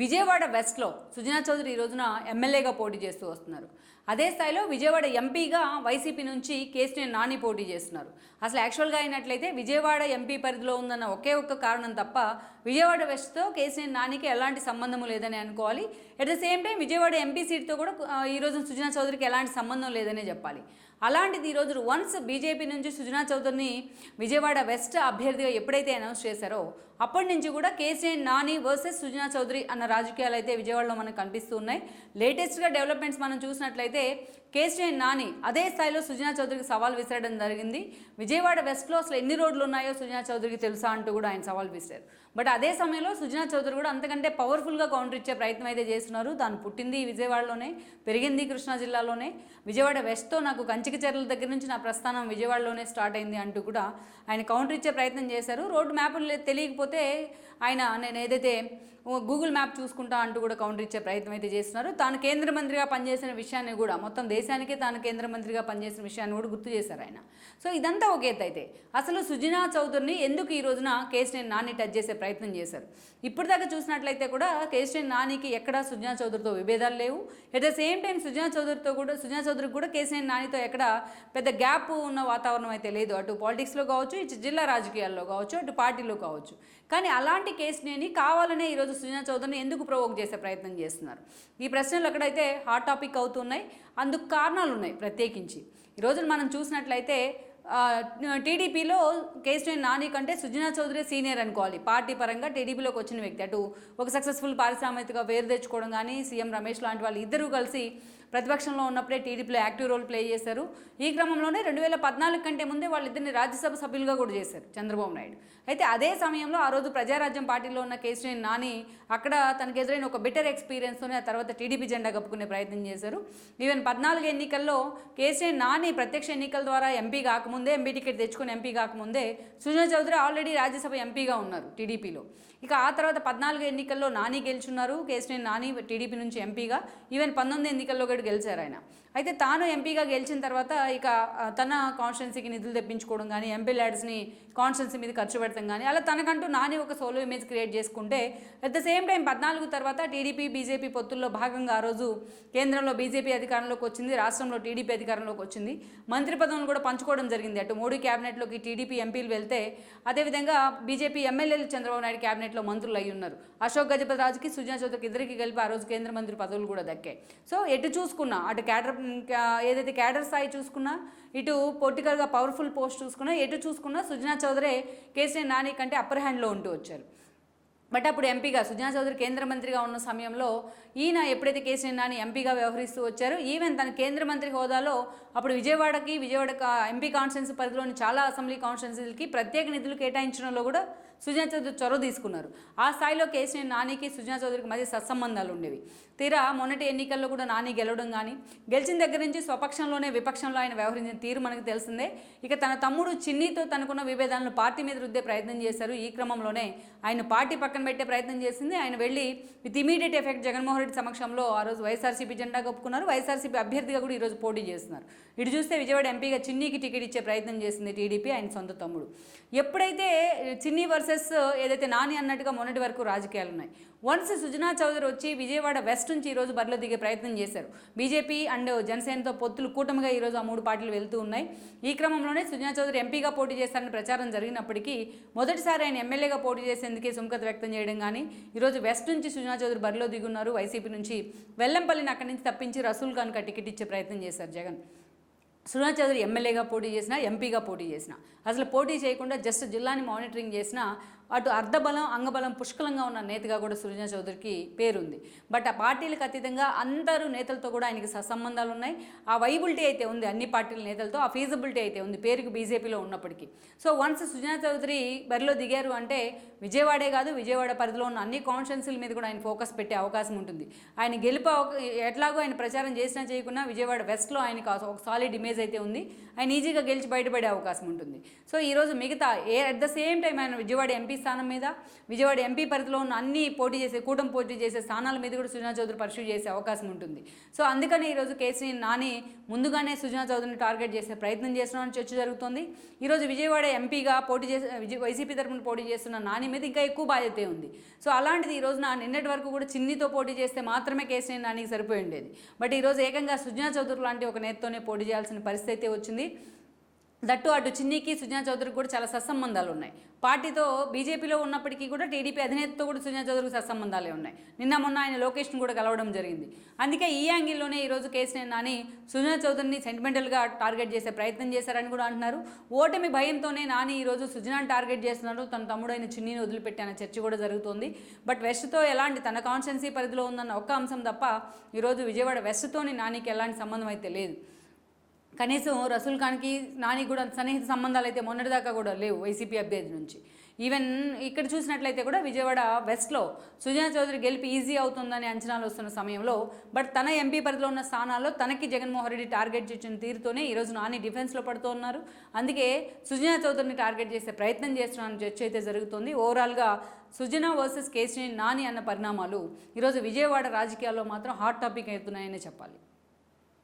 విజయవాడ వెస్ట్లో సుజనా చౌదరి ఈ రోజున ఎమ్మెల్యేగా పోటీ చేస్తూ వస్తున్నారు. అదే స్థాయిలో విజయవాడ ఎంపీగా వైసీపీ నుంచి కేసీఆర్ నాని పోటీ చేస్తున్నారు. అసలు యాక్చువల్గా అయినట్లయితే విజయవాడ ఎంపీ పరిధిలో ఉందన్న ఒకే ఒక్క కారణం తప్ప విజయవాడ వెస్ట్తో కేసీఆర్ నానికి ఎలాంటి సంబంధం లేదని అనుకోవాలి. At the same time Vijayawada MP సీట్తో కూడా ఈ రోజు సుజనా చౌదరికి ఎలాంటి సంబంధం లేదనే చెప్పాలి. అలాంటిది ఈరోజు వన్స్ బీజేపీ నుంచి సుజనా చౌదరిని విజయవాడ వెస్ట్ అభ్యర్థిగా ఎప్పుడైతే అనౌన్స్ చేశారో అప్పటి నుంచి కూడా కేసీఆర్ నాని వర్సెస్ సుజనా చౌదరి అన్న రాజకీయాలు అయితే విజయవాడలో మనకు కనిపిస్తూ ఉన్నాయి. లేటెస్ట్గా డెవలప్మెంట్స్ మనం చూసినట్లయితే కేసీఆర్ నాని అదే స్థాయిలో సుజనా చౌదరికి సవాల్ విసరడం జరిగింది. విజయవాడ వెస్ట్లో అసలు ఎన్ని రోడ్లు ఉన్నాయో సుజనా చౌదరికి తెలుసా అంటూ కూడా ఆయన సవాల్ విసిరారు. బట్ అదే సమయంలో సుజనా చౌదరి కూడా అంతకంటే పవర్ఫుల్గా కౌంటర్ ఇచ్చే ప్రయత్నం అయితే చేస్తున్నారు. దాన్ని పుట్టింది విజయవాడలోనే పెరిగింది కృష్ణా జిల్లాలోనే. విజయవాడ వెస్ట్తో నాకు కంచి చెర్ల దగ్గర నుంచి నా ప్రస్థానం విజయవాడలోనే స్టార్ట్ అయింది అంటూ కూడా ఆయన కౌంటర్ ఇచ్చే ప్రయత్నం చేశారు. రోడ్డు మ్యాప్లు తెలియకపోతే ఆయన నేను ఏదైతే గూగుల్ మ్యాప్ చూసుకుంటా అంటూ కూడా కౌంటర్ ఇచ్చే ప్రయత్నం అయితే చేస్తున్నారు. తాను కేంద్ర మంత్రిగా పనిచేసిన విషయాన్ని కూడా మొత్తం దేశానికే తాను కేంద్ర మంత్రిగా పనిచేసిన విషయాన్ని కూడా గుర్తు చేశారు ఆయన. సో ఇదంతా ఒక ఎత్తు అయితే. అసలు సుజనా చౌదరిని ఎందుకు ఈ రోజున కేసీఆర్ నాని టచ్ చేసే ప్రయత్నం చేశారు? ఇప్పటిదాకా చూసినట్లయితే కూడా కేసీఆర్ నానికి ఎక్కడా సుజనా చౌదరితో విభేదాలు లేవు. At the same time Sujana చౌదరితో కూడా సుజనా చౌదరికి కూడా కేసీఆర్ నానితో ఎక్కడ పెద్ద గ్యాప్ ఉన్న వాతావరణం అయితే లేదు. అటు పాలిటిక్స్లో కావచ్చు ఇటు జిల్లా రాజకీయాల్లో కావచ్చు అటు పార్టీలో కావచ్చు. కానీ అలాంటి కేసుని కావాలనే ఈరోజు సుజనా చౌదరిని ఎందుకు ప్రొవోక్ చేసే ప్రయత్నం చేస్తున్నారు? ఈ ప్రశ్నలు అక్కడైతే హాట్ టాపిక్ అవుతున్నాయి. అందుకు కారణాలు ఉన్నాయి ప్రత్యేకించి ఈరోజు మనం చూసినట్లయితే టీడీపీలో కేసీఆర్ నాని కంటే సుజనా చౌదరి సీనియర్ అనుకోవాలి పార్టీ పరంగా టీడీపీలోకి వచ్చిన వ్యక్తి. అటు ఒక సక్సెస్ఫుల్ పారిశ్రామికగా వేరు తెచ్చుకోవడం కానీ సీఎం రమేష్ లాంటి వాళ్ళు ఇద్దరూ కలిసి ప్రతిపక్షంలో ఉన్నప్పుడే టీడీపీలో యాక్టివ్ రోల్ ప్లే చేశారు. ఈ క్రమంలోనే రెండు వేల పద్నాలుగు కంటే ముందే వాళ్ళిద్దరిని రాజ్యసభ సభ్యులుగా కూడా చేశారు చంద్రబాబు నాయుడు. అయితే అదే సమయంలో ఆ రోజు ప్రజారాజ్యం పార్టీలో ఉన్న కేసీఆర్ నాని అక్కడ తనకు ఎదురైన ఒక బెటర్ ఎక్స్పీరియన్స్తోనే ఆ తర్వాత టీడీపీ జెండా కప్పుకునే ప్రయత్నం చేశారు. ఈవెన్ పద్నాలుగు ఎన్నికల్లో కేసీఆర్ నాని ప్రత్యక్ష ఎన్నికల ద్వారా ఎంపీ కాకముందు ఎంపీ టికెట్ తెచ్చుకొని ఎంపీ కాకముందే సుజనా చౌదరి ఆల్రెడీ రాజ్యసభ ఎంపీగా ఉన్నారు టీడీపీలో ఇక ఆ తర్వాత పద్నాలుగు ఎన్నికల్లో నాని గెలుచున్నారు. కేసీఆర్ నాని టీడీపీ నుంచి ఎంపీగా ఈవెన్ పంతొమ్మిది ఎన్నికల్లో కూడా గెలిచారు ఆయన. అయితే తాను ఎంపీగా గెలిచిన తర్వాత ఇక తన కాన్స్టిట్యున్సీకి నిధులు తెప్పించుకోవడం కానీ ఎంపీ ల్యాడ్స్ని కాన్స్టిట్యున్సీ మీద ఖర్చు పెడతాం కానీ అలా తనకంటూ నాని ఒక సోలో ఇమేజ్ క్రియేట్ చేసుకుంటే అట్ ద సేమ్ టైం పద్నాలుగు తర్వాత టీడీపీ బీజేపీ పొత్తుల్లో భాగంగా ఆ రోజు కేంద్రంలో బీజేపీ అధికారంలోకి వచ్చింది రాష్ట్రంలో టీడీపీ అధికారంలోకి వచ్చింది. మంత్రి పదవులను కూడా పంచుకోవడం జరిగింది. అటు మోడీ క్యాబినెట్లోకి టీడీపీ ఎంపీలు వెళ్తే అదేవిధంగా బీజేపీ ఎమ్మెల్యేలు చంద్రబాబు నాయుడు క్యాబినెట్లో మంత్రులు అయి ఉన్నారు. అశోక్ గజపతి రాజుకి సుజనా చౌదరికి ఇద్దరికి కలిపి ఆ రోజు కేంద్ర మంత్రి పదవులు కూడా దక్కాయి. సో ఎటు చూసుకున్నా అటు క్యాడర్ ఏదైతే క్యాడర్ స్థాయి చూసుకున్నా ఇటు పొలిటికల్గా పవర్ఫుల్ పోస్ట్ చూసుకున్నా ఎటు చూసుకున్నా సుజనా చౌదరే కేసీఆర్ నాని కంటే అప్పర్ హ్యాండ్లో ఉంటూ వచ్చారు. బట్ అప్పుడు ఎంపీగా సుజనా చౌదరి కేంద్ర మంత్రిగా ఉన్న సమయంలో ఈయన ఎప్పుడైతే కేసీఆర్ నాని ఎంపీగా వ్యవహరిస్తూ వచ్చారో ఈవెన్ తన కేంద్ర మంత్రి హోదాలో అప్పుడు విజయవాడకి విజయవాడ ఎంపీ కాన్స్టిట్యున్సీ పరిధిలోని చాలా అసెంబ్లీ కాన్స్టిట్యున్సీలకి ప్రత్యేక నిధులు కేటాయించడంలో కూడా సుజనా చౌదరి చొరవ తీసుకున్నారు. ఆ స్థాయిలో కేసీఆర్ నానికి సుజనా చౌదరికి మధ్య సత్సంబంధాలు ఉండేవి. తీరా మొన్నటి ఎన్నికల్లో కూడా నాని గెలవడం కానీ గెలిచిన దగ్గర నుంచి స్వపక్షంలోనే విపక్షంలో ఆయన వ్యవహరించిన తీరు మనకు తెలిసిందే. ఇక తన తమ్ముడు చిన్నీతో తనకున్న విభేదాలను పార్టీ మీద రుద్దే ప్రయత్నం చేశారు. ఈ క్రమంలోనే ఆయన పార్టీ పక్కన పెట్టే ప్రయత్నం చేసింది. ఆయన వెళ్ళి with immediate effect Jaganmohan Reddy సమక్షంలో ఆ రోజు వైఎస్ఆర్సీపీ జెండా కప్పుకున్నారు వైఎస్ఆర్సీపీ అభ్యర్థిగా కూడా ఈరోజు పోటీ చేస్తున్నారు. ఇటు చూస్తే విజయవాడ ఎంపీగా చిన్నీకి టికెట్ ఇచ్చే ప్రయత్నం చేసింది టీడీపీ ఆయన సొంత తమ్ముడు. ఎప్పుడైతే చిన్ని వర్సెస్ ఏదైతే నాని అన్నట్టుగా మొన్నటి వరకు రాజకీయాలు ఉన్నాయి. వన్స్ సుజనా చౌదరి వచ్చి విజయవాడ వెస్ట్ నుంచి ఈరోజు బరిలో దిగే ప్రయత్నం చేశారు. బీజేపీ అండ్ జనసేనతో పొత్తులు కూటమిగా ఈరోజు ఆ మూడు పార్టీలు వెళ్తూ ఉన్నాయి. ఈ క్రమంలోనే సుజనా చౌదరి ఎంపీగా పోటీ చేస్తారని ప్రచారం జరిగినప్పటికీ మొదటిసారి ఆయన ఎమ్మెల్యేగా పోటీ చేసేందుకే సుముఖత వ్యక్తం చేయడం కానీ ఈరోజు వెస్ట్ నుంచి సుజనా చౌదరి బరిలో దిగున్నారు. వైసీపీ నుంచి వెల్లంపల్లిని అక్కడి నుంచి తప్పించి రసూల్ ఖాన్కి టికెట్ ఇచ్చే ప్రయత్నం చేశారు జగన్. సునా చౌదరి ఎమ్మెల్యేగా పోటీ చేసిన ఎంపీగా పోటీ చేసిన. అసలు పోటీ చేయకుండా జస్ట్ జిల్లాని మానిటరింగ్ చేసిన అటు అర్ధబలం అంగబలం పుష్కలంగా ఉన్న నేతగా కూడా సుజనా చౌదరికి పేరుంది. బట్ ఆ పార్టీలకు అతీతంగా అందరూ నేతలతో కూడా ఆయనకి సత్సంబంధాలు ఉన్నాయి. ఆ వైబిలిటీ అయితే ఉంది అన్ని పార్టీల నేతలతో. ఆ ఫీజిబిలిటీ అయితే ఉంది పేరుకి బీజేపీలో ఉన్నప్పటికీ. సో వన్స్ సుజనా చౌదరి బరిలో దిగారు అంటే విజయవాడే కాదు విజయవాడ పరిధిలో ఉన్న అన్ని కాన్స్టిట్యున్సీల మీద కూడా ఆయన ఫోకస్ పెట్టే అవకాశం ఉంటుంది. ఆయన గెలుపు ఎట్లాగో ఆయన ప్రచారం చేసినా చేయకున్నా విజయవాడ వెస్ట్లో ఆయనకు ఒక సాలిడ్ ఇమేజ్ అయితే ఉంది. ఆయన ఈజీగా గెలిచి బయటపడే అవకాశం ఉంటుంది. సో ఈరోజు మిగతా ఏ అట్ ద సేమ్ టైం ఆయన విజయవాడ ఎంపీ ఎంపీ స్థానం మీద విజయవాడ ఎంపీ పరిధిలో ఉన్న అన్ని పోటీ చేసే కూటమి పోటీ చేసే స్థానాల మీద కూడా సుజనా చౌదరి పర్సూ చేసే అవకాశం ఉంటుంది. సో అందుకని ఈరోజు కేసీ నాని ముందుగానే సుజనా చౌదరిని టార్గెట్ చేసే ప్రయత్నం చేస్తున్నామని చర్చ జరుగుతోంది. ఈరోజు విజయవాడ ఎంపీగా పోటీ చేసే వైసీపీ తరఫున పోటీ చేస్తున్న నాని మీద ఇంకా ఎక్కువ బాధ్యత ఉంది. సో అలాంటిది ఈ రోజున నిన్నటి వరకు కూడా చిన్నితో పోటీ చేస్తే మాత్రమే కేసీఆర్ నానికి సరిపోయి ఉండేది. బట్ ఈరోజు ఏకంగా సుజనా చౌదరి లాంటి ఒక నేతతోనే పోటీ చేయాల్సిన పరిస్థితి అయితే వచ్చింది. దట్టు అటు చిన్నికి సుజనా చౌదరికి కూడా చాలా సత్సంబంధాలు ఉన్నాయి. పార్టీతో బీజేపీలో ఉన్నప్పటికీ కూడా టీడీపీ అధినేతతో కూడా సుజనా చౌదరికి సత్సంబంధాలే ఉన్నాయి. నిన్న మొన్న ఆయన లోకేష్ను కూడా కలవడం జరిగింది. అందుకే ఈ యాంగిల్లోనే ఈరోజు కేసీఆర్ నాని సుజనా చౌదరిని సెంటిమెంటల్గా టార్గెట్ చేసే ప్రయత్నం చేశారని కూడా అంటున్నారు. ఓటమి భయంతోనే నాని ఈరోజు సుజనాని టార్గెట్ చేస్తున్నారు. తన తమ్ముడైన చిన్నీని వదిలిపెట్టాన చర్చ కూడా జరుగుతోంది. బట్ వెస్ట్తో ఎలాంటి తన కాన్స్టెన్సీ పరిధిలో ఉందన్న ఒక్క అంశం తప్ప ఈరోజు విజయవాడ వెస్ట్తోని నానికి ఎలాంటి సంబంధం అయితే లేదు. కనీసం రసూల్ ఖాన్కి నాని కూడా సన్నిహిత సంబంధాలు అయితే మొన్నటిదాకా కూడా లేవు వైసీపీ అభ్యర్థి నుంచి. ఈవెన్ ఇక్కడ చూసినట్లయితే కూడా విజయవాడ వెస్ట్లో సుజనా చౌదరి గెలిపి ఈజీ అవుతుందని అంచనాలు వస్తున్న సమయంలో బట్ తన ఎంపీ పరిధిలో ఉన్న స్థానాల్లో తనకి జగన్మోహన్ రెడ్డి టార్గెట్ చేసిన తీరుతోనే ఈరోజు నాని డిఫెన్స్లో పడుతూ ఉన్నారు. అందుకే సుజనా చౌదరిని టార్గెట్ చేసే ప్రయత్నం చేస్తున్నారని చర్చ అయితే జరుగుతుంది. ఓవరాల్గా సుజనా వర్సెస్ కేసీ నాని అన్న పరిణామాలు ఈరోజు విజయవాడ రాజకీయాల్లో మాత్రం హాట్ టాపిక్ అవుతున్నాయనే చెప్పాలి.